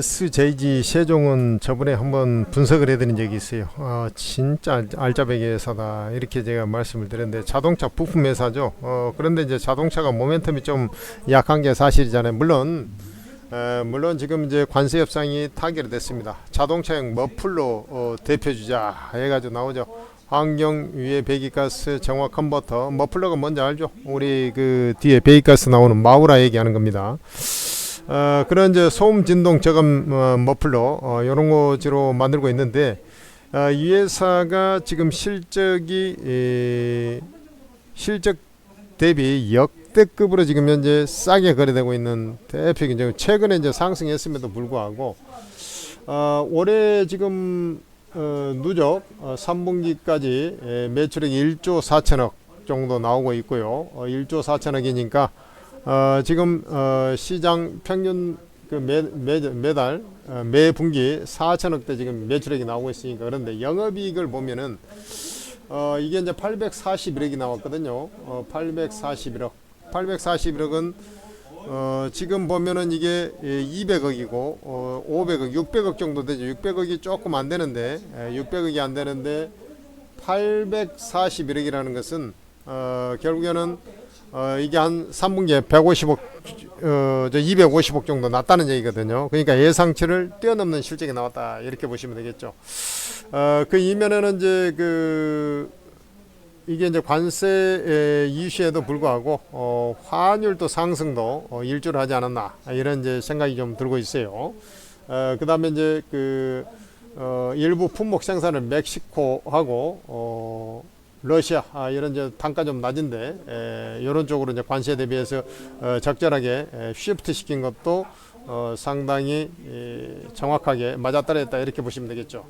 SJG 세종은 저번에 한번 분석을 해드린 적이 있어요. 아, 진짜 알- 알짜배기 회사다 이렇게 제가 말씀을 드렸는데 자동차 부품 회사죠. 어, 그런데 이제 자동차가 모멘텀이 좀 약한 게 사실이잖아요. 물론 에, 물론 지금 이제 관세 협상이 타결이 됐습니다. 자동차용 머플러 어, 대표 주자 해가지고 나오죠. 환경 유해 배기가스 정화 컨버터 머플러가 뭔지 알죠? 우리 그 뒤에 배기가스 나오는 마우라 얘기하는 겁니다. 어, 그런 이제 소음 진동 저감 어, 머플러 어, 이런 거지로 만들고 있는데 어, 이 회사가 지금 실적이 에, 실적 대비 역대급으로 지금 현재 싸게 거래되고 있는 대표적인 점, 최근에 이제 상승했음에도 불구하고 어, 올해 지금 어, 누적 어, 3분기까지 에, 매출액이 1조 4천억 정도 나오고 있고요. 어, 1조 4천억이니까 어, 지금 어, 시장 평균 그 매, 매, 매달 어, 매 분기 4천억대 지금 매출액이 나오고 있으니까 그런데 영업이익을 보면은 어, 이게 이제 841억이 나왔거든요. 어, 841억. 841억은 어, 지금 보면은 이게 200억이고 어, 500억, 600억 정도 되죠. 600억이 조금 안 되는데 에, 600억이 안 되는데 841억이라는 것은 어, 결국에는 어, 이게 한 3분기에 150억, 어, 저 250억 정도 났다는 얘기거든요. 그러니까 예상치를 뛰어넘는 실적이 나왔다. 이렇게 보시면 되겠죠. 어, 그 이면에는 이제 그, 이게 이제 관세 이슈에도 불구하고, 어, 환율도 상승도 어, 일조를 하지 않았나. 이런 이제 생각이 좀 들고 있어요. 어, 그 다음에 이제 그, 어, 일부 품목 생산을 멕시코하고, 어, 러시아 아, 이런 이제 단가 좀 낮은데 에, 이런 쪽으로 이제 관세 대비해서 어, 적절하게 에, 쉬프트 시킨 것도 어, 상당히 에, 정확하게 맞아떨어졌다 이렇게 보시면 되겠죠.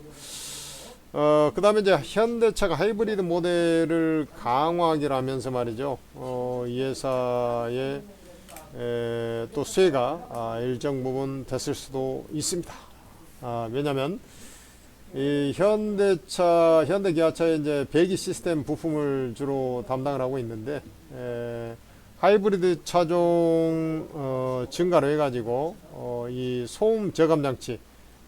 어, 그 다음에 이제 현대차가 하이브리드 모델을 강화하기로 하면서 말이죠. 어, 이 회사의 에, 또 수혜가 아, 일정 부분 됐을 수도 있습니다. 아, 왜냐하면 이 현대차, 현대기아차의 이제 배기 시스템 부품을 주로 담당을 하고 있는데 에, 하이브리드 차종 어, 증가로 해가지고 어, 이 소음 저감 장치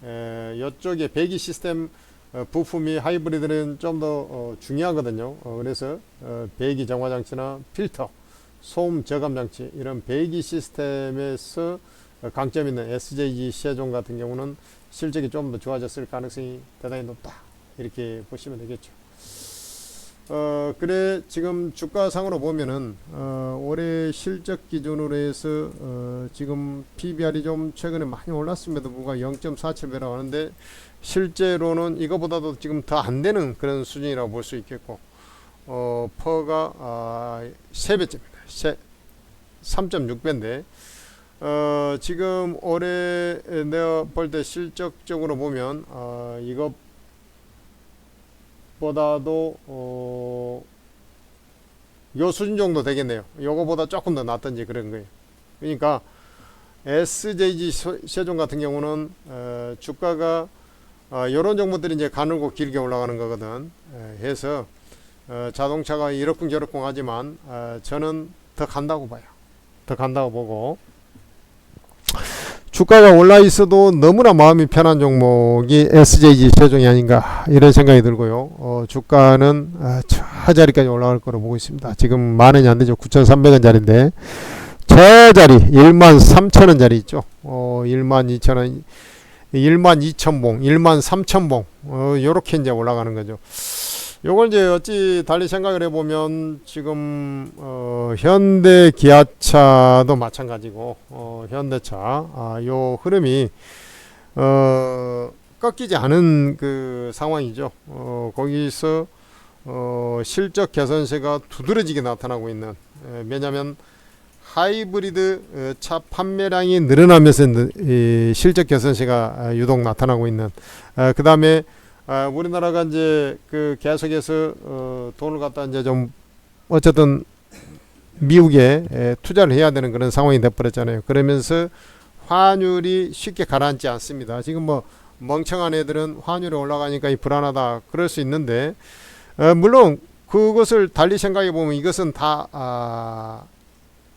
에, 이쪽에 배기 시스템 어, 부품이 하이브리드는 좀더 어, 중요하거든요. 어, 그래서 어, 배기 정화 장치나 필터, 소음 저감 장치 이런 배기 시스템에서 어, 강점 있는 SJG 시혜종 같은 경우는 실적이 좀 더 좋아졌을 가능성이 대단히 높다. 이렇게 보시면 되겠죠. 어, 그래, 지금 주가상으로 보면은, 어, 올해 실적 기준으로 해서, 어, 지금 PBR이 좀 최근에 많이 올랐음에도 불구하고 0.47배라고 하는데, 실제로는 이거보다도 지금 더 안 되는 그런 수준이라고 볼 수 있겠고, 어, 퍼가, 아, 3배째입니다. 3.6배인데, 어, 지금 올해 내가 볼 때 실적적으로 보면 어, 이것보다도 어, 요 수준 정도 되겠네요. 요거보다 조금 더 낫든지 그런 거예요. 그러니까 SJG 세- 세종 같은 경우는 어, 주가가 어, 이런 정보들이 이제 가늘고 길게 올라가는 거거든. 에, 해서 어, 자동차가 이러쿵저러쿵 하지만 어, 저는 더 간다고 봐요. 더 간다고 보고 주가가 올라 있어도 너무나 마음이 편한 종목이 SJG 세종이 아닌가 이런 생각이 들고요. 어, 주가는 아, 저 자리까지 올라갈 거로 보고 있습니다. 지금 만 원이 안 되죠. 9,300원짜리인데 저 자리 1만 3천 원짜리 있죠. 어, 1만 2천 원, 1만 2천 봉, 1만 3천 봉 어, 요렇게 이제 올라가는 거죠. 요걸 이제 어찌 달리 생각을 해보면 지금 어, 현대 기아차도 마찬가지고 어, 현대차 아, 요 흐름이 어, 꺾이지 않은 그 상황이죠. 어, 거기서 어, 실적 개선세가 두드러지게 나타나고 있는 에, 왜냐하면 하이브리드 어, 차 판매량이 늘어나면서 느- 이 실적 개선세가 아, 유독 나타나고 있는 그 다음에 아, 우리나라가 이제 그 계속해서 어, 돈을 갖다 이제 좀 어쨌든 미국에 에, 투자를 해야 되는 그런 상황이 돼버렸잖아요. 그러면서 환율이 쉽게 가라앉지 않습니다. 지금 뭐 멍청한 애들은 환율이 올라가니까 이 불안하다 그럴 수 있는데 어, 물론 그것을 달리 생각해 보면 이것은 다 아,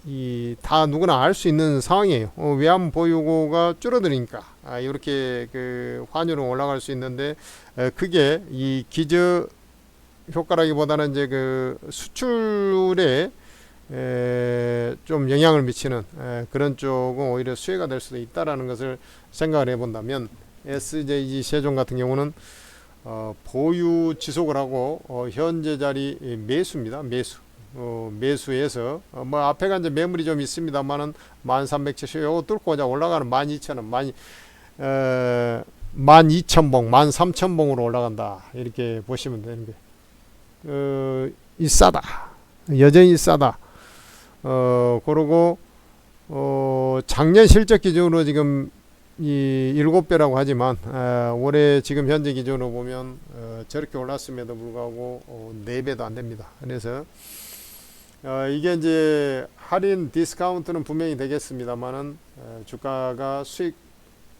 이 다 누구나 알 수 있는 상황이에요. 어, 외환 보유고가 줄어드니까 아, 이렇게 그 환율은 올라갈 수 있는데 에, 그게 이 기저 효과라기보다는 이제 그 수출에 에, 좀 영향을 미치는 에, 그런 쪽은 오히려 수혜가 될 수도 있다라는 것을 생각을 해본다면 SJG 세종 같은 경우는 어, 보유 지속을 하고 어, 현재 자리 매수입니다. 매수. 어, 매수해서 어, 뭐 앞에가 이제 매물이 좀 있습니다만은 1370 요거 뚫고 이제 올라가는 12000원 많이 어, 12000봉 13000봉으로 올라간다. 이렇게 보시면 되는 게. 어, 이 싸다. 여전히 싸다. 어 그러고 어 작년 실적 기준으로 지금 이 일곱 배라고 하지만 어, 올해 지금 현재 기준으로 보면 어, 저렇게 올랐음에도 불구하고 어, 네 배도 안 됩니다. 그래서 어, 이게 이제 할인 디스카운트는 분명히 되겠습니다만은 어, 주가가 수익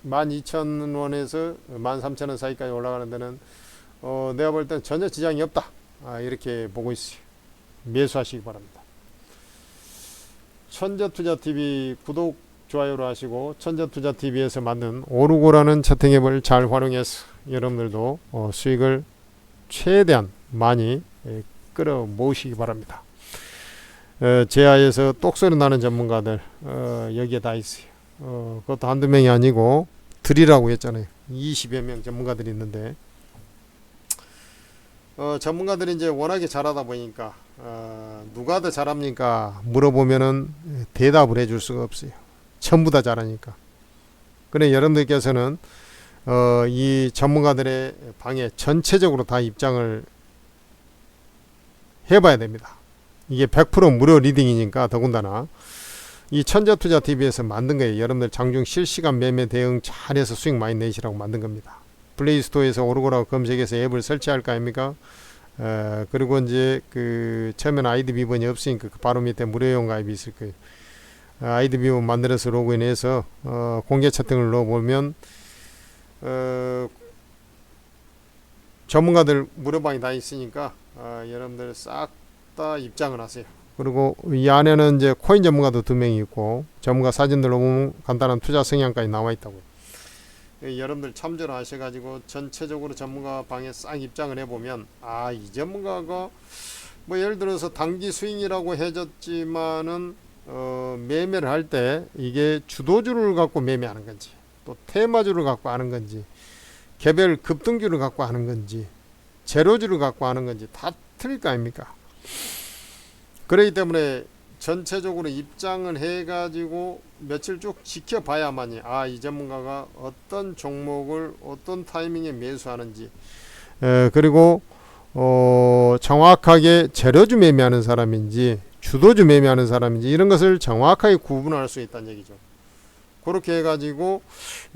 12,000원에서 13,000원 사이까지 올라가는 데는 어, 내가 볼 땐 전혀 지장이 없다. 아, 이렇게 보고 있어요. 매수하시기 바랍니다. 천재투자TV 구독, 좋아요를 하시고 천재투자TV에서 만든 오르고라는 채팅앱을 잘 활용해서 여러분들도 어, 수익을 최대한 많이 예, 끌어 모으시기 바랍니다. 어, 제아에서 똑소리 나는 전문가들 어, 여기에 다 있어요. 어, 그것도 한두 명이 아니고 들이라고 했잖아요. 20여 명 전문가들이 있는데 어, 전문가들이 이제 워낙에 잘하다 보니까 어, 누가 더 잘합니까? 물어보면은 대답을 해줄 수가 없어요. 전부 다 잘하니까. 그래 여러분들께서는 어, 이 전문가들의 방에 전체적으로 다 입장을 해봐야 됩니다. 이게 100% 무료 리딩이니까 더군다나 이 천재투자 TV에서 만든 거예요. 여러분들 장중 실시간 매매 대응 잘해서 수익 많이 내시라고 만든 겁니다. 플레이스토어에서 오르고라고 검색해서 앱을 설치할까 합니까? 어, 그리고 이제 그 처음에는 아이디 비번이 없으니까 그 바로 밑에 무료용 가입이 있을 거예요. 어, 아이디 비번 만들어서 로그인해서 어, 공개 채팅을 넣어보면 어, 전문가들 무료방이 다 있으니까 어, 여러분들 싹 다 입장을 하세요. 그리고 이 안에는 이제 코인 전문가도 두 명이 있고 전문가 사진들로 보면 간단한 투자 성향까지 나와 있다고요. 예, 여러분들 참조를 하셔가지고 전체적으로 전문가 방에 싹 입장을 해보면 아 이 전문가가 뭐 예를 들어서 단기 스윙이라고 해줬지만은 어, 매매를 할 때 이게 주도주를 갖고 매매하는 건지 또 테마주를 갖고 하는 건지 개별 급등주를 갖고 하는 건지 제로주를 갖고 하는 건지 다 틀릴 거 아닙니까? 그렇기 때문에 전체적으로 입장을 해가지고 며칠 쭉 지켜봐야만이 아 이 전문가가 어떤 종목을 어떤 타이밍에 매수하는지 에, 그리고 어, 정확하게 재료주 매매하는 사람인지 주도주 매매하는 사람인지 이런 것을 정확하게 구분할 수 있다는 얘기죠. 그렇게 해가지고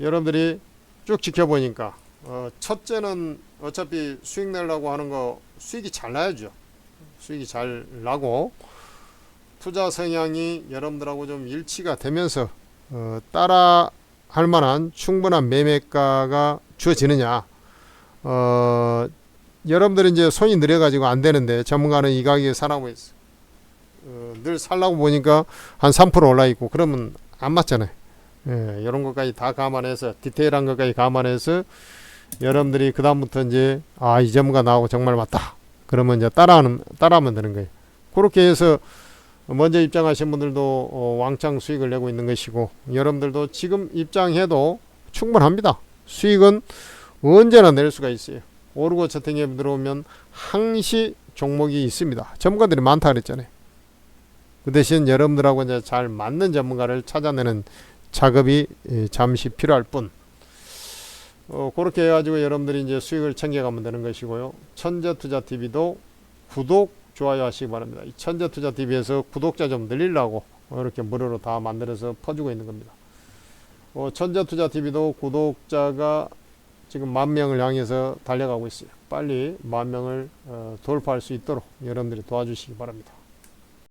여러분들이 쭉 지켜보니까 어, 첫째는 어차피 수익 내려고 하는 거 수익이 잘 나야죠. 수익이 잘 나고 투자 성향이 여러분들하고 좀 일치가 되면서 어, 따라 할 만한 충분한 매매가가 주어지느냐. 어, 여러분들이 이제 손이 느려가지고 안 되는데 전문가는 이 가격에 사라고 했어. 어, 늘 살라고 보니까 한 3% 올라 있고 그러면 안 맞잖아요. 예, 이런 것까지 다 감안해서 디테일한 것까지 감안해서 여러분들이 그 다음부터 이제 아 이 전문가 나하고 정말 맞다 그러면 이제 따라하는 따라하면 되는 거예요 그렇게 해서 먼저 입장하신 분들도 어, 왕창 수익을 내고 있는 것이고 여러분들도 지금 입장해도 충분합니다. 수익은 언제나 낼 수가 있어요. 오르고 채팅에 들어오면 항시 종목이 있습니다. 전문가들이 많다 그랬잖아요. 그 대신 여러분들하고 이제 잘 맞는 전문가를 찾아내는 작업이 예, 잠시 필요할 뿐. 어, 그렇게 해가지고 여러분들이 이제 수익을 챙겨가면 되는 것이고요. 천재투자 TV도 구독, 좋아요 하시기 바랍니다. 이 천재투자 TV에서 구독자 좀 늘리려고 이렇게 무료로 다 만들어서 퍼주고 있는 겁니다. 어, 천재투자 TV도 구독자가 지금 만 명을 향해서 달려가고 있어요. 빨리 만 명을 어, 돌파할 수 있도록 여러분들이 도와주시기 바랍니다.